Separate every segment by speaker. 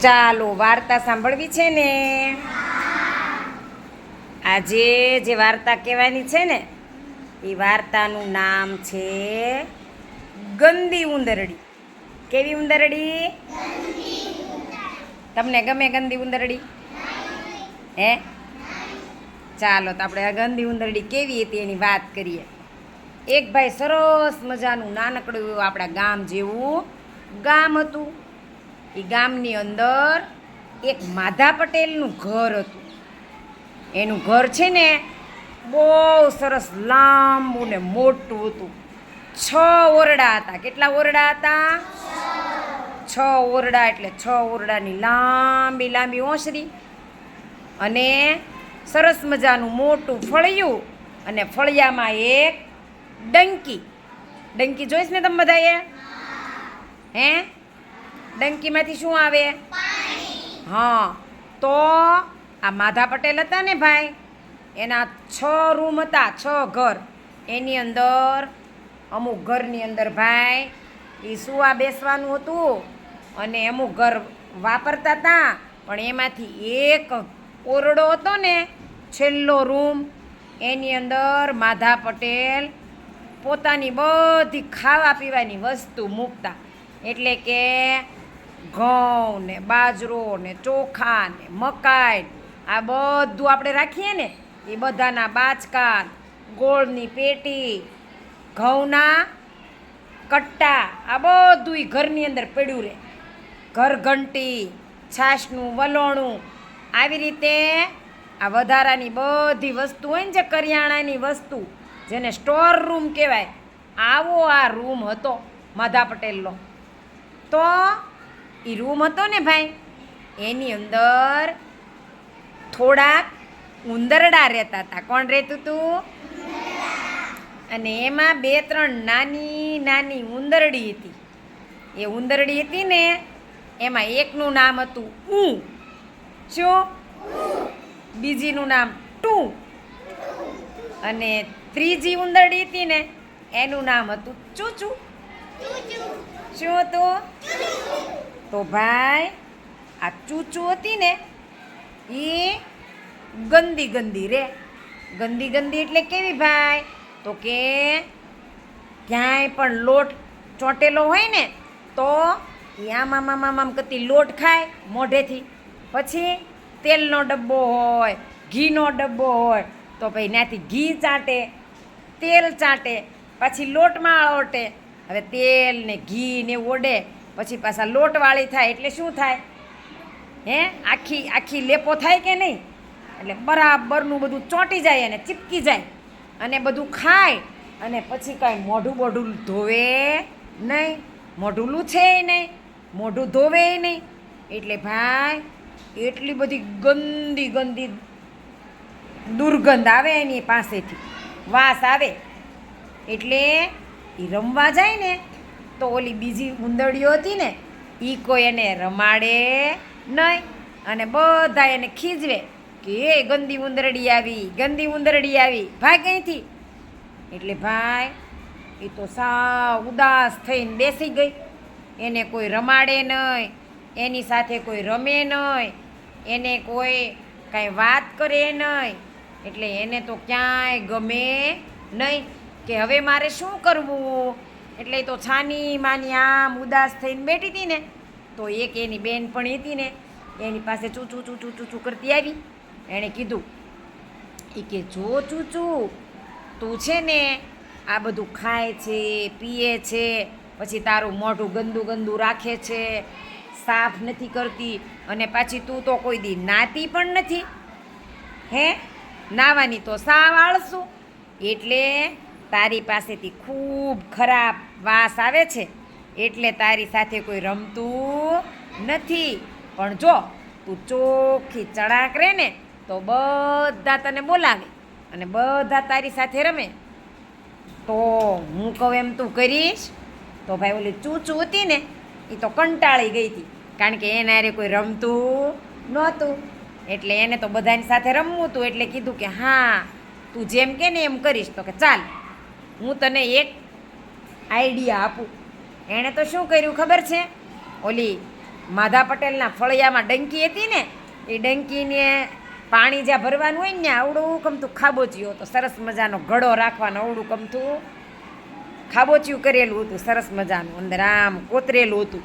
Speaker 1: ચાલો વાર્તા સાંભળવી છે ને? આજે જે વાર્તા કહેવાની છે ને, એ વાર્તાનું નામ છે ગંદી ઉંદરડી. કેવી ઉંદરડી? તમને ગમે ગંદી ઉંદરડી? હે? ચાલો તો આપણે આ ગંદી ઉંદરડી કેવી હતી એની વાત કરીએ. એક ભાઈ સરસ મજાનું નાનકડું આપણા ગામ જેવું ગામ હતું. એ ગામની અંદર એક માધા પટેલનું ઘર હતું. એનું ઘર છે ને બહુ સરસ લાંબુ ને મોટું હતું. છ ઓરડા હતા. કેટલા ઓરડા હતા? છ ઓરડા એટલે છ ઓરડાની લાંબી લાંબી ઓસરી અને સરસ મજાનું મોટું ફળિયું અને ફળિયામાં એક ડંકી. ડંકી જોઈશ ને તમે બધાએ? હે? ડંકીમાંથી શું આવે? હા તો આ માધા પટેલ હતા ને ભાઈ એના છ રૂમ હતા છ ઘર. એની અંદર અમુક ઘરની અંદર ભાઈ એ સુવા બેસવાનું હતું અને અમુક ઘર વાપરતા હતા પણ એમાંથી એક ઓરડો હતો ને છેલ્લો રૂમ એની અંદર માધા પટેલ પોતાની બધી ખાવા પીવાની વસ્તુ મૂકતા. એટલે કે ઘઉં ને બાજરો ને ચોખા ને મકાઈ આ બધું આપણે રાખીએ ને, એ બધાના બાચકા ગોળની પેટી, ઘઉંના કટ્ટા, આ બધું ઘરની અંદર પડ્યું રહે. ઘર ઘંટી છાશનું, વલોણું, આવી રીતે આ વધારાની બધી વસ્તુ હોય ને જે કરિયાણાની વસ્તુ, જેને સ્ટોર રૂમ કહેવાય, આવો આ રૂમ હતો માધા પટેલનો. તો એ રૂમ હતો ને ભાઈ? એની અંદર થોડાક ઉંદરડા રહેતા હતા. કોણ રહેતું હતું અને એમાં બે ત્રણ નાની નાની ઉંદરડી હતી. એ ઉંદરડી હતી ને એમાં એકનું નામ હતું ઊ શું? બીજીનું નામ ટુ. અને ત્રીજી ઉંદરડી હતી ને એનું નામ હતું ચૂચુ. શું હતું? તો ભાઈ, આ ચૂચું હતી ને, એ ગંદી ગંદી રે. ગંદી ગંદી એટલે કેવી ભાઈ? તો કે ક્યાંય પણ લોટ ચોંટેલો હોય ને, તો એ આમ આમ આમ કરતી લોટ ખાય મોઢેથી. પછી તેલનો ડબ્બો હોય, ઘીનો ડબ્બો હોય, તો ભાઈ ત્યાંથી ઘી ચાટે, તેલ ચાટે, પછી લોટમાં ઓટે. હવે તેલ ને ઘી ને ઓડે. પછી પાછા લોટવાળી થાય એટલે શું થાય? હે? આખી આખી લેપો થાય કે નહીં? એટલે બરાબરનું બધું ચોંટી જાય અને ચીપકી જાય અને બધું ખાય અને પછી કાંઈ મોઢું બોઢું ધોવે નહીં. મોઢું લૂછે નહીં. મોઢું ધોવે નહીં. એટલે ભાઈ, એટલી બધી ગંદી ગંદી દુર્ગંધ આવે એની પાસેથી. વાસ આવે. એટલે એ રમવા જાય ને તો ઓલી બીજી ઉંદરડીઓ હતી ને એ કોઈ એને રમાડે નહીં. અને બધા એને ખીજવે કે, એ ગંદી ઉંદરડી આવી, ગંદી ઉંદરડી આવી ભાઈ અહીંથી. એટલે ભાઈ એ તો સાવ ઉદાસ થઈને બેસી ગઈ. એને કોઈ રમાડે નહીં, એની સાથે કોઈ રમે નહીં, એને કોઈ કાંઈ વાત કરે નહીં. એટલે એને તો ક્યાંય ગમે નહીં. કે હવે મારે શું કરવું? એટલે તો છાની, માની આમ ઉદાસ થઈને બેઠી હતી ને, તો એક એની બેનપણી હતી ને, એની પાસે ચૂચું ચૂચું ચૂચું કરતી આવી. એણે કીધું એ કે જો ચૂચું તું છે ને આ બધું ખાય છે, પીએ છે, પછી તારું મોઢું ગંદુ ગંદુ રાખે છે, સાફ નથી કરતી, અને પાછી તું તો કોઈ દી નાતી પણ નથી. હે? નાવાની તો સાવ આળસું. એટલે તારી પાસેથી ખૂબ ખરાબ વાસ આવે છે, એટલે તારી સાથે કોઈ રમતું નથી. પણ જો તું ચોખ્ખી ચડાક રહે ને તો બધા તને બોલાવે અને બધા તારી સાથે રમે. તો હું કહું એમ તું કરીશ? તો ભાઈ ઓલી ચૂચું હતી ને એ તો કંટાળી ગઈ હતી, કારણ કે એના હારે કોઈ રમતું નહોતું. એટલે એને તો બધાની સાથે રમવું હતું, એટલે કીધું કે હા, તું જેમ કે ને એમ કરીશ, તો કે ચાલ. હું તને એક આઈડિયા આપું. એણે તો શું કર્યું ખબર છે? ઓલી માધા પટેલના ફળિયામાં ડંકી હતી ને, એ ડંકીને પાણી જ્યાં ભરવાનું હોય ને આવડું કમતું ખાબોચિયું હતું, સરસ મજાનો ઘડો રાખવાનો અવડું કમતું ખાબોચિયું કરેલું હતું, સરસ મજાનું, અંદર આમ કોતરેલું હતું.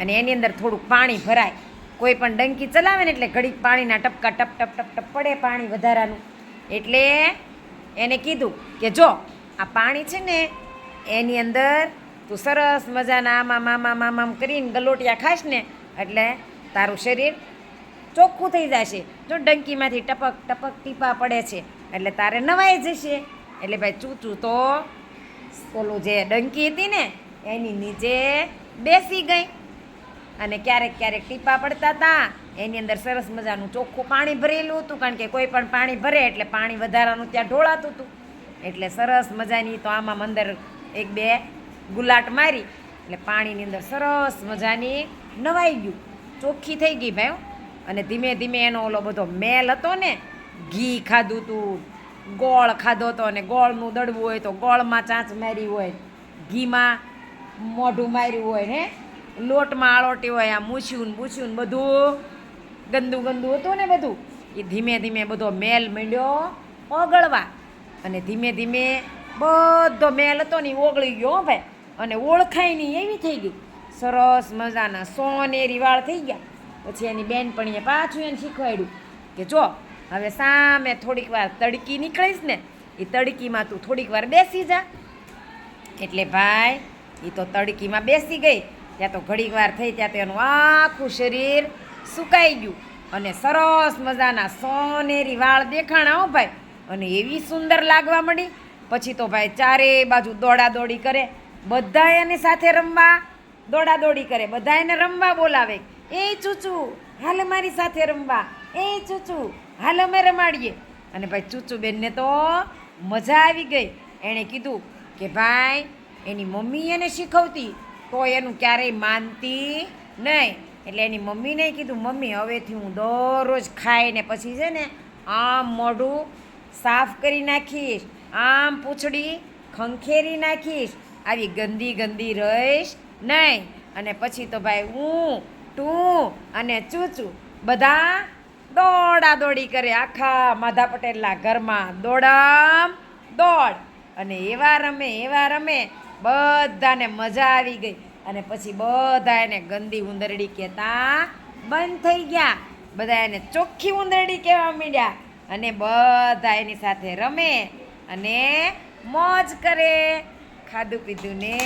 Speaker 1: અને એની અંદર થોડુંક પાણી ભરાય. કોઈ પણ ડંકી ચલાવે ને એટલે ઘડીક પાણીના ટપકા ટપ ટપ ટપ ટપ પડે પાણી વધારાનું. એટલે એને કીધું કે જો આ પાણી છે ને, એની અંદર તું સરસ મજાના આમાં મામા આમ કરીને ગલોટિયા ખાશ ને, એટલે તારું શરીર ચોખ્ખું થઈ જશે. જો ડંકીમાંથી ટપક ટપક ટીપા પડે છે, એટલે તારે નવાઈ જશે. એટલે ભાઈ ચૂચું તો ઓલું જે ડંકી હતી ને, એની નીચે બેસી ગઈ. અને ક્યારેક ક્યારેક ટીપા પડતા હતા એની અંદર સરસ મજાનું ચોખ્ખું પાણી ભરેલું હતું, કારણ કે કોઈ પણ પાણી ભરે એટલે પાણી વધારાનું ત્યાં ઢોળાતું હતું. એટલે સરસ મજાની તો આમાં અંદર એક બે ગુલાટ મારી, એટલે પાણીની અંદર સરસ મજાની નવાઈ ગયું. ચોખ્ખી થઈ ગઈ ભાઈ અને ધીમે ધીમે એનો ઓલો બધો મેલ હતો ને, ઘી ખાધું હતું ગોળ ખાધો હતો અને ગોળનું દડવું હોય તો ગોળમાં ચાંચ મારી હોય, ઘીમાં મોઢું માર્યું હોય ને લોટમાં આળોટી હોય આ મૂછ્યું ને બૂછ્યું ને બધું, ગંદુ ગંદુ હતું ને બધું. એ ધીમે ધીમે બધો મેલ માંડ્યો ઓગળવા. અને ધીમે ધીમે બધો મેલ હતો ને ઓગળી ગયો ભાઈ. અને ઓળખાય નહીં એવી થઈ ગઈ. સરસ મજાના સોનેરી વાળ થઈ ગયા. પછી એની બેનપણીએ પાછું એને શીખવાડ્યું કે જો, હવે સામે થોડીક વાર તડકી નીકળીશ ને એ તડકીમાં તું થોડીક વાર બેસી જા. એટલે ભાઈ એ તો તડકીમાં બેસી ગઈ. ત્યાં તો ઘડીક વાર થઈ ત્યાં તો એનું આખું શરીર સુકાઈ ગયું. અને સરસ મજાના સોનેરી વાળ દેખાણા હો ભાઈ. અને એવી સુંદર લાગવા મળી. પછી તો ભાઈ ચારે બાજુ દોડા દોડી કરે. બધા એની સાથે રમવા દોડા દોડી કરે. બધા એને રમવા બોલાવે. એ ચૂચુ, હાલ મારી સાથે રમવા. એ ચૂચુ, હાલ અમે રમાડીએ. અને ભાઈ ચૂચુ બેનને તો મજા આવી ગઈ. એણે કીધું કે ભાઈ, એની મમ્મી એને શીખવતી. તો એનું ક્યારેય માનતી નહીં. એટલે એની મમ્મીને કીધું, મમ્મી, હવેથી હું દરરોજ ખાઈને પછી છે ને આમ મોઢું સાફ કરી નાખીશ, આમ પૂંછડી ખંખેરી નાખીશ, આવી ગંદી ગંદી રહીશ નહીં. અને પછી તો ભાઈ હું તું અને ચૂચું બધા દોડા દોડી કરે, આખા માધા પટેલના ઘરમાં દોડામ દોડ. અને એવા રમે એવા રમે, બધાને મજા આવી ગઈ. અને પછી બધા એને ગંદી ઉંદરડી કહેતા બંધ થઈ ગયા. બધા એને ચોખ્ખી ઉંદરડી કહેવા માંડ્યા. અને બધા એની સાથે રમે અને મોજ કરે. ખાધું પીધું ને